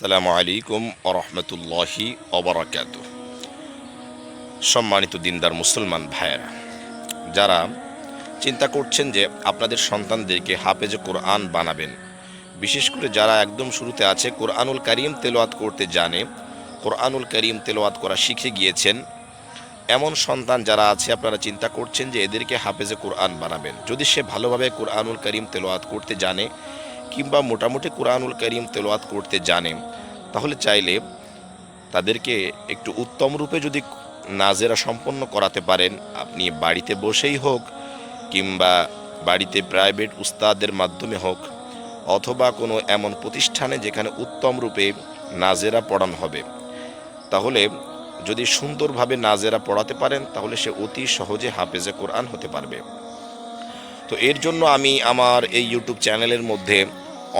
সালামু আলাইকুম আরহামতুল্লাহি অবরাকাত সম্মানিত দিনদার মুসলমান ভাইয়েরা, যারা চিন্তা করছেন যে আপনাদের সন্তানদেরকে হাফেজে কোরআন বানাবেন, বিশেষ করে যারা একদম শুরুতে আছে কোরআনুল করিম তেলোয়াত করতে জানে, কোরআনুল করিম তেলোয়াত করা শিখে গিয়েছেন, এমন সন্তান যারা আছে আপনারা চিন্তা করছেন যে এদেরকে হাফেজে কোরআন বানাবেন। যদি সে ভালোভাবে কোরআনুল করিম তেলোয়াত করতে জানে কিংবা মোটামুটি কোরআনুল করিম তেলোয়াত করতে জানে, তাহলে চাইলে তাদেরকে একটু উত্তম রূপে যদি নাজেরা সম্পন্ন করাতে পারেন, আপনি বাড়িতে বসেই হোক কিংবা বাড়িতে প্রাইভেট উস্তাদের মাধ্যমে হোক, অথবা কোনো এমন প্রতিষ্ঠানে যেখানে উত্তম রূপে নাজেরা পড়ানো হবে, তাহলে যদি সুন্দরভাবে নাজেরা পড়াতে পারেন, তাহলে সে অতি সহজে হাফেজে কোরআন হতে পারবে। তো এর জন্য আমি আমার এই ইউটিউব চ্যানেলের মধ্যে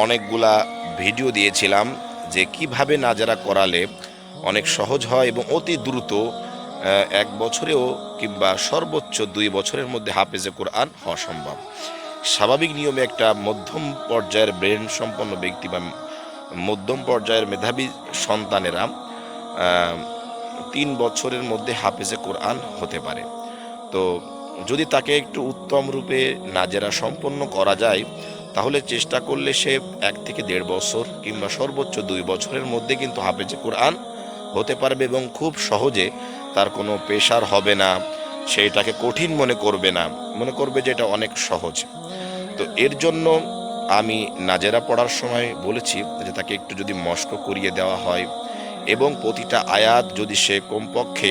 অনেকগুলা ভিডিও দিয়েছিলাম যে কীভাবে নাজারা করালে অনেক সহজ হয় এবং অতি দ্রুত এক বছরেও কিংবা সর্বোচ্চ দুই বছরের মধ্যে হাফেজে কোরআন হওয়া সম্ভব। স্বাভাবিক নিয়মে একটা মধ্যম পর্যায়ের ব্রেন সম্পন্ন ব্যক্তি বা মধ্যম পর্যায়ের মেধাবী সন্তানেরা তিন বছরের মধ্যে হাফেজে কোরআন হতে পারে। তো যদি তাকে একটু উত্তম রূপে নাজেরা সম্পন্ন করা যায়, তাহলে চেষ্টা করলে সে এক থেকে দেড় বছর কিংবা সর্বোচ্চ দুই বছরের মধ্যে কিন্তু হাফেজে কোরআন হতে পারবে এবং খুব সহজে তার কোনো পেশার হবে না, সে এটাকে কঠিন মনে করবে না, মনে করবে যে এটা অনেক সহজ। তো এর জন্য আমি নাজেরা পড়ার সময় বলেছি যে তাকে একটু যদি মস্ক করিয়ে দেওয়া হয় এবং প্রতিটা আয়াত যদি সে কমপক্ষে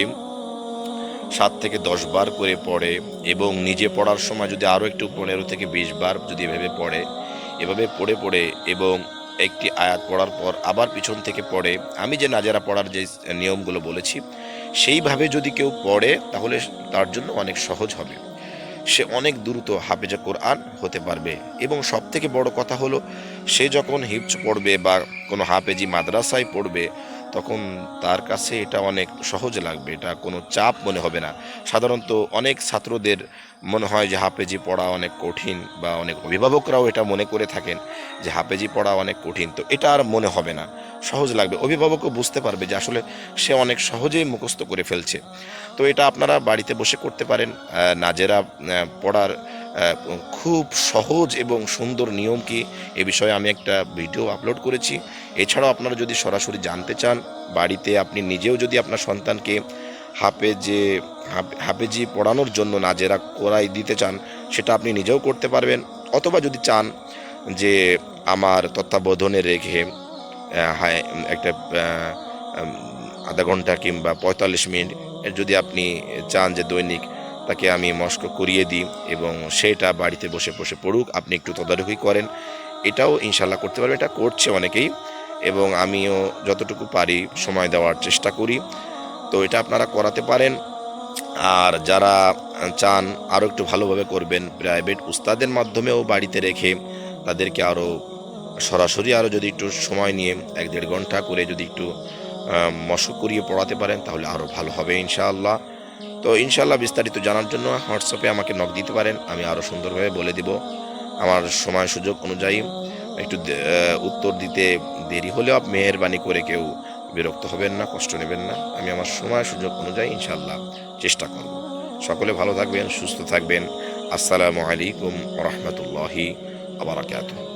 সাত থেকে দশ বার করে পড়ে এবং নিজে পড়ার সময় যদি আরও একটু পনেরো থেকে বিশ বার যদি এভাবে পড়ে এভাবে পড়ে পড়ে এবং একটি আয়াত পড়ার পর আবার পিছন থেকে পড়ে, আমি যে নাজারা পড়ার যে নিয়মগুলো বলেছি, সেইভাবে যদি কেউ পড়ে তাহলে তার জন্য অনেক সহজ হবে। সে অনেক দ্রুত হাফেজা কোরআন হতে পারবে এবং সব থেকে বড় কথা হলো, সে যখন হিপচ পড়বে বা কোনো হাফেজি মাদ্রাসায় পড়বে তখন তার কাছে এটা অনেক সহজ লাগবে, এটা কোনো চাপ মনে হবে না। সাধারণত অনেক ছাত্রদের মনে হয় যে হাফেজি পড়া অনেক কঠিন বা অনেক অভিভাবকরাও এটা মনে করে থাকেন যে হাফেজি পড়া অনেক কঠিন, তো এটা আর মনে হবে না। সহজ লাগবে। অভিভাবকও বুঝতে পারবে যে আসলে সে অনেক সহজেই মুখস্থ করে ফেলছে। তো এটা আপনারা বাড়িতে বসে করতে পারেন। নাজেরা পড়ার খুব সহজ এবং সুন্দর নিয়ম কি? এ বিষয়ে আমি একটা ভিডিও আপলোড করেছি। এছাড়াও আপনারা যদি সরাসরি জানতে চান, বাড়িতে আপনি নিজেও যদি আপনার সন্তানকে হাফেজে, হাফ- হাফেজি পড়ানোর জন্য নাজেরা করাই দিতে চান, সেটা আপনি নিজেও করতে পারবেন। অথবা যদি চান যে আমার তত্ত্বাবধানে রেখে একটা আধা ঘণ্টা কিংবা পঁয়তাল্লিশ মিনিট যদি আপনি চান যে দৈনিক তাকে আমি মস্ক করিয়ে দিই এবং সেটা বাড়িতে বসে বসে পড়ুক, আপনি একটু তদারকি করেন। এটাও ইনশাল্লাহ করতে পারবে, এটা করছে অনেকেই এবং আমিও যতটুকু পারি সময় দেওয়ার চেষ্টা করি। তো এটা আপনারা করাতে পারেন। আর যারা চান আরও একটু ভালোভাবে করবেন প্রাইভেট উস্তাদের মাধ্যমেও বাড়িতে রেখে তাদেরকে আরও সরাসরি আরও যদি একটু সময় নিয়ে এক দেড় ঘণ্টা করে যদি একটু মশক করিয়ে পড়াতে পারেন, তাহলে আরও ভালো হবে ইনশাআল্লাহ। তো ইনশাল্লাহ বিস্তারিত জানার জন্য হোয়াটসঅ্যাপে আমাকে নক দিতে পারেন, আমি আরও সুন্দরভাবে বলে দিব। আমার সময় সুযোগ অনুযায়ী একটু উত্তর দিতে দেরি হলেও মেহেরবানি করে কেউ বিরক্ত হবেন না, কষ্ট নেবেন না। আমি আমার সময় সুযোগ অনুযায়ী ইনশাল্লাহ চেষ্টা করব। সকলে ভালো থাকবেন, সুস্থ থাকবেন। আসসালামু আলাইকুম রহমতুল্লাহি আবরাকাতুহ